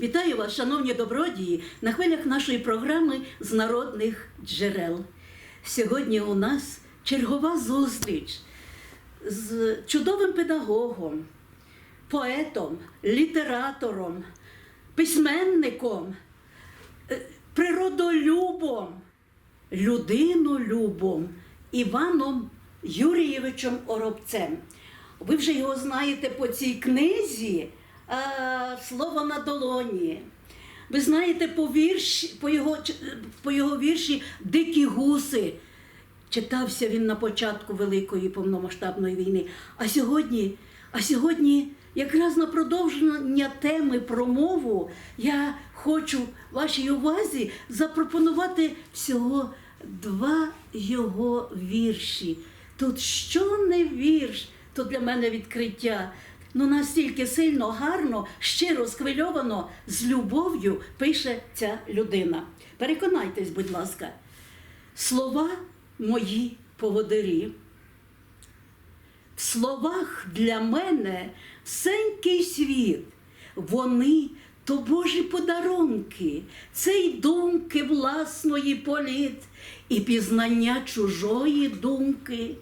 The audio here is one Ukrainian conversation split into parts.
Вітаю вас, шановні добродії, на хвилях нашої програми з народних джерел. Сьогодні у нас чергова зустріч з чудовим педагогом, поетом, літератором, письменником, е, природолюбом, людинолюбом Іваном Юрійовичем Оробцем. Ви вже його знаєте по цій книзі Слово на долоні. Ви знаєте по, вірші, по, його, по його вірші Дикі гуси. Читався він на початку Великої повномасштабної війни. А сьогодні, а сьогодні, якраз на продовження теми про мову, я хочу вашій увазі запропонувати всього два його вірші. Тут що не вірш, то для мене відкриття. Ну настільки сильно, гарно, щиро, схвильовано, з любов'ю пише ця людина. Переконайтесь, будь ласка. Слова мої поводирі. В словах для мене всенький світ, вони то Божі подарунки, це й думки власної політ, і пізнання чужої думки,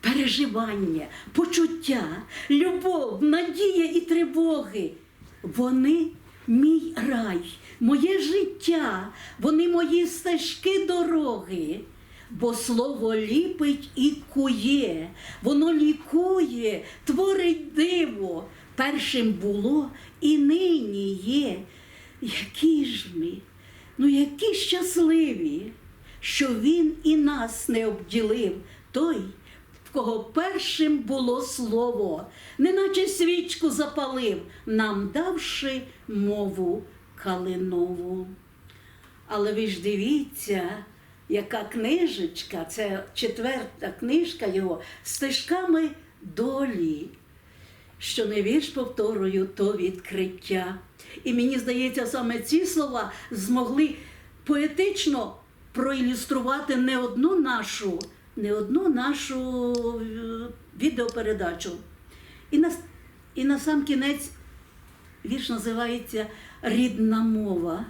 переживання, почуття, любов, надія і тривоги. Вони мій рай, моє життя, вони мої стежки дороги. Бо слово ліпить і кує, воно лікує, творить диво. Першим було і нині є. Які ж ми, ну які щасливі, що він і нас не обділив, той, кого першим було слово, неначе свічку запалив, нам давши мову калинову. Але ви ж дивіться, яка книжечка, це четверта книжка його стежками долі. Що не вірш повторюю, то відкриття. І мені здається, саме ці слова змогли поетично проілюструвати не одну нашу, не одну нашу е, відеопередачу. І на, і на сам кінець вірш називається Рідна мова.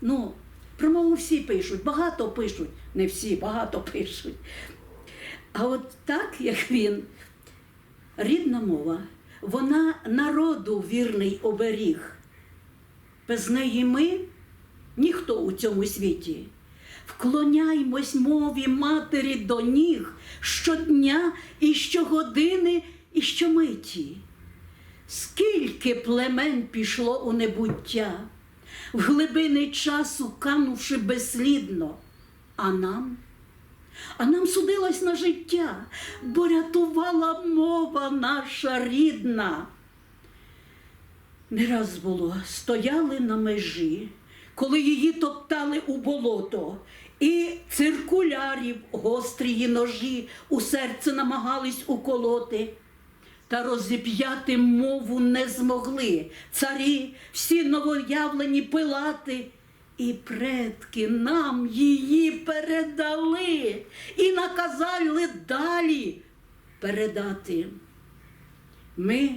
Ну, про мову всі пишуть, багато пишуть, не всі, багато пишуть. А от так, як він, рідна мова, вона народу вірний оберіг. Без неї ми ніхто у цьому світі. Вклоняймось мові матері до ніг щодня і щогодини, і щомиті. Скільки племен пішло у небуття, в глибини часу канувши безслідно, а нам, а нам судилось на життя, бо рятувала мова наша рідна. Не раз було, стояли на межі, коли її топтали у болото, і циркулярів гострії ножі у серце намагались уколоти. Та розіп'яти мову не змогли. Царі, всі новоявлені пилати, і предки нам її передали. І наказали далі передати. Ми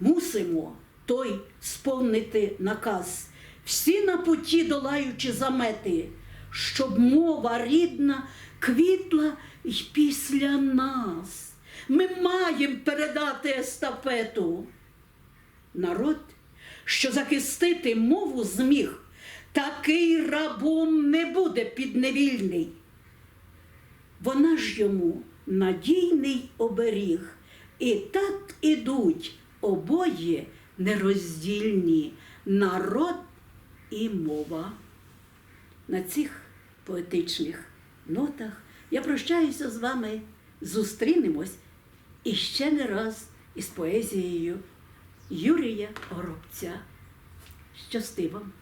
мусимо той сповнити наказ, всі на путі долаючи замети, щоб мова рідна квітла й після нас. Ми маємо передати естафету. Народ, що захистити мову зміг, такий рабом не буде підневільний. Вона ж йому надійний оберіг. І так ідуть обоє нероздільні народ і мова. На цих поетичних нотах я прощаюся з вами, зустрінемось і ще не раз із поезією Юрія Горобця. Щасти вам!